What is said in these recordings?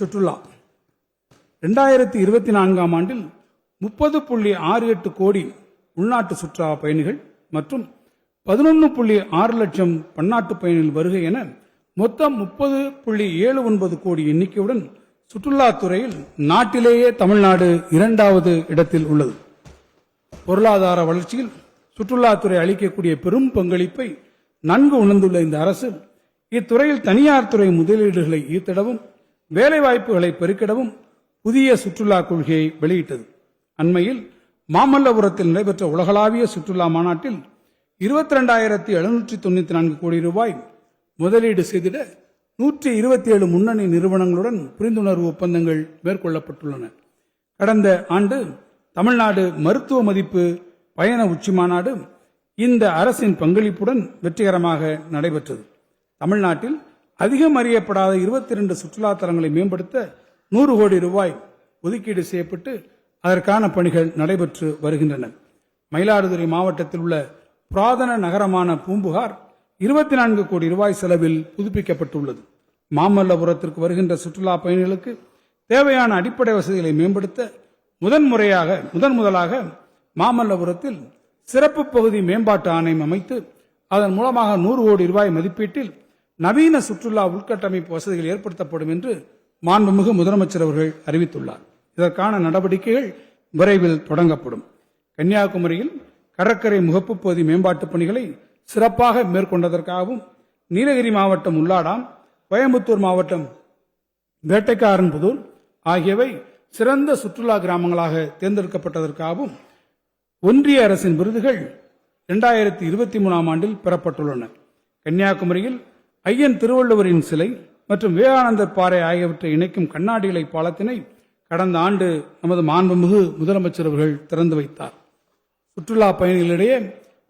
சுற்றுலா. ரெண்டாயிரத்தி இருபத்தி நான்காம் ஆண்டில் முப்பது புள்ளி ஆறு எட்டு கோடி உள்நாட்டு சுற்றுலா பயணிகள் மற்றும் பதினொன்று புள்ளி ஆறு லட்சம் பன்னாட்டு பயணிகள் வருகை என மொத்தம் முப்பது புள்ளி ஏழு ஒன்பது கோடி எண்ணிக்கையுடன் சுற்றுலாத்துறையில் நாட்டிலேயே தமிழ்நாடு இரண்டாவது இடத்தில் உள்ளது. பொருளாதார வளர்ச்சியில் சுற்றுலாத்துறை அளிக்கக்கூடிய பெரும் பங்களிப்பை நன்கு உணர்ந்துள்ள இந்த அரசு இத்துறையில் தனியார் துறை முதலீடுகளை ஈர்த்திடவும் வேலைவாய்ப்புகளை பெருக்கிடவும் புதிய சுற்றுலா கொள்கையை வெளியிட்டது. அண்மையில் மாமல்லபுரத்தில் நடைபெற்ற உலகளாவிய சுற்றுலா மாநாட்டில் இருபத்தி ரெண்டாயிரத்தி எழுநூற்றி தொண்ணூத்தி நான்கு கோடி ரூபாய் முதலீடு செய்திட நூற்றி இருபத்தி ஏழு முன்னணி நிறுவனங்களுடன் புரிந்துணர்வு ஒப்பந்தங்கள் மேற்கொள்ளப்பட்டுள்ளன. கடந்த ஆண்டு தமிழ்நாடு மருத்துவ மதிப்பு பயண உச்சி மாநாடு இந்த அரசின் பங்களிப்புடன் வெற்றிகரமாக நடைபெற்றது. தமிழ்நாட்டில் அதிகம் அறியப்படாத இருபத்தி ரெண்டு சுற்றுலா தலங்களை மேம்படுத்த நூறு கோடி ரூபாய் ஒதுக்கீடு செய்யப்பட்டு அதற்கான பணிகள் நடைபெற்று வருகின்றன. மயிலாடுதுறை மாவட்டத்தில் உள்ள புராதன நகரமான பூம்புகார் இருபத்தி நான்கு கோடி ரூபாய் செலவில் புதுப்பிக்கப்பட்டுள்ளது. மாமல்லபுரத்திற்கு வருகின்ற சுற்றுலா பயணிகளுக்கு தேவையான அடிப்படை வசதிகளை மேம்படுத்த முதன்முறையாக முதன் முதலாக மாமல்லபுரத்தில் சிறப்பு பகுதி மேம்பாட்டு ஆணையம் அமைத்து அதன் மூலமாக நூறு கோடி ரூபாய் மதிப்பீட்டில் நவீன சுற்றுலா உள்கட்டமைப்பு வசதிகள் ஏற்படுத்தப்படும் என்று மாண்புமிகு முதலமைச்சர் அவர்கள் அறிவித்துள்ளார். இதற்கான நடவடிக்கைகள் விரைவில் தொடங்கப்படும். கன்னியாகுமரியில் கடற்கரை முகப்பு பகுதி மேம்பாட்டுப் பணிகளை சிறப்பாக மேற்கொண்டதற்காகவும் நீலகிரி மாவட்டம் உள்ளாடாம் கோயம்புத்தூர் மாவட்டம் வேட்டைக்காரன்புதூர் ஆகியவை சிறந்த சுற்றுலா கிராமங்களாக தேர்ந்தெடுக்கப்பட்டதற்காகவும் ஒன்றிய அரசின் விருதுகள் இரண்டாயிரத்தி இருபத்தி மூணாம் ஆண்டில் பெறப்பட்டுள்ளன. கன்னியாகுமரியில் ஐயன் திருவள்ளுவரின் சிலை மற்றும் விவேகானந்தர் பாறை ஆகியவற்றை இணைக்கும் கண்ணாடி இலை பாலத்தினை கடந்த ஆண்டு நமது மாண்புமிகு முதலமைச்சர் அவர்கள் திறந்து வைத்தார். சுற்றுலா பயணிகளிடையே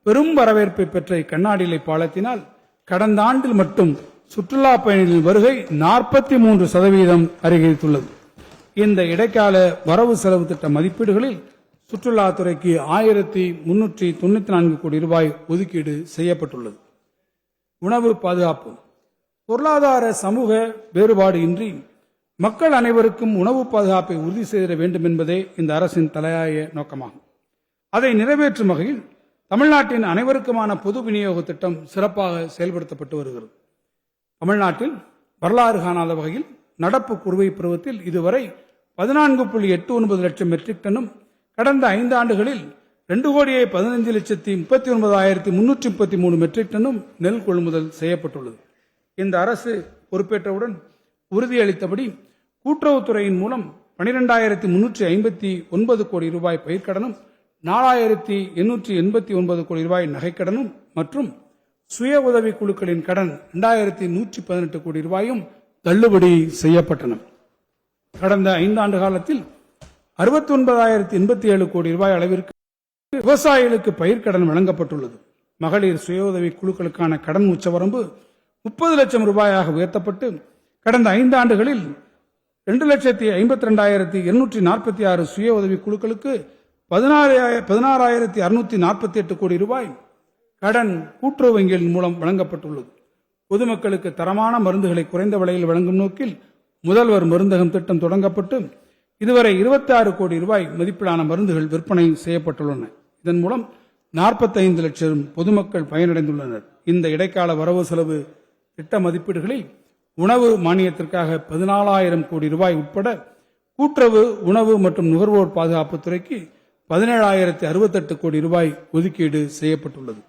பெரும் வரவேற்பை பெற்ற இக்கண்ணாடி இலை பாலத்தினால் கடந்த ஆண்டில் மட்டும் சுற்றுலா பயணிகளின் வருகை நாற்பத்தி மூன்று சதவீதம் அதிகரித்துள்ளது. இந்த இடைக்கால வரவு செலவு திட்ட மதிப்பீடுகளில் சுற்றுலாத்துறைக்கு ஆயிரத்தி முன்னூற்றி தொண்ணூத்தி நான்கு கோடி ரூபாய் ஒதுக்கீடு செய்யப்பட்டுள்ளது. உணவு பாதுகாப்பு. பொருளாதார சமூக வேறுபாடு இன்றி மக்கள் அனைவருக்கும் உணவு பாதுகாப்பை உறுதி செய்திட வேண்டும் என்பதே இந்த அரசின் தலையாய நோக்கமாகும். அதை நிறைவேற்றும் வகையில் தமிழ்நாட்டின் அனைவருக்குமான பொது விநியோக திட்டம் சிறப்பாக செயல்படுத்தப்பட்டு வருகிறது. தமிழ்நாட்டில் வரலாறு காணாத வகையில் நடப்பு குறுவை பருவத்தில் இதுவரை பதினான்கு புள்ளி எட்டு ஒன்பது லட்சம் மெட்ரிக் டன்னும் கடந்த ஐந்து ஆண்டுகளில் ரெண்டு கோடியே பதினைந்து லட்சத்தி முப்பத்தி ஒன்பதாயிரத்தி முன்னூற்றி முப்பத்தி மூணு மெட்ரிக் டன்னும் நெல் கொள்முதல் செய்யப்பட்டுள்ளது. இந்த அரசு பொறுப்பேற்றவுடன் உறுதியளித்தபடி கூட்டுறவுத்துறையின் மூலம் பனிரெண்டாயிரத்தி முன்னூற்றி ஐம்பத்தி ஒன்பது கோடி ரூபாய் பயிர்க்கடனும் நாலாயிரத்தி எண்ணூற்றி எண்பத்தி ஒன்பது கோடி ரூபாய் நகைக்கடனும் மற்றும் சுய உதவி குழுக்களின் கடன் இரண்டாயிரத்தி நூற்றி பதினெட்டு கோடி ரூபாயும் தள்ளுபடி செய்யப்பட்டன. கடந்த ஐந்தாண்டு காலத்தில் அறுபத்தி ஒன்பதாயிரத்தி எண்பத்தி ஏழு கோடி ரூபாய் அளவிற்கு விவசாயிகளுக்கு பயிர்க்கடன் வழங்கப்பட்டுள்ளது. மகளிர் சுய உதவி குழுக்களுக்கான கடன் உச்சவரம்பு முப்பது லட்சம் ரூபாயாக உயர்த்தப்பட்டு கடந்த ஐந்து ஆண்டுகளில் ரெண்டு லட்சத்தி ஐம்பத்தி ரெண்டாயிரத்தி இருநூற்றி நாற்பத்தி ஆறு சுய உதவி குழுக்களுக்கு பதினாறு பதினாறாயிரத்தி அறுநூத்தி நாற்பத்தி எட்டு கோடி ரூபாய் கடன் கூட்டுறவு வங்கிகளின் மூலம் வழங்கப்பட்டுள்ளது. பொதுமக்களுக்கு தரமான மருந்துகளை குறைந்த விலையில் வழங்கும் நோக்கில் முதல்வர் மருந்தகம் திட்டம் தொடங்கப்பட்டு இதுவரை 26 கோடி ரூபாய் மதிப்பிலான மருந்துகள் விற்பனை செய்யப்பட்டுள்ளன. இதன் மூலம் 45 லட்சம் பொதுமக்கள் பயனடைந்துள்ளனர். இந்த இடைக்கால வரவு செலவு திட்ட மதிப்பீடுகளில் உணவு மானியத்திற்காக பதினாலாயிரம் கோடி ரூபாய் உட்பட கூட்டுறவு உணவு மற்றும் நுகர்வோர் பாதுகாப்புத்துறைக்கு பதினேழாயிரத்தி அறுபத்தெட்டு கோடி ரூபாய் ஒதுக்கீடு செய்யப்பட்டுள்ளது.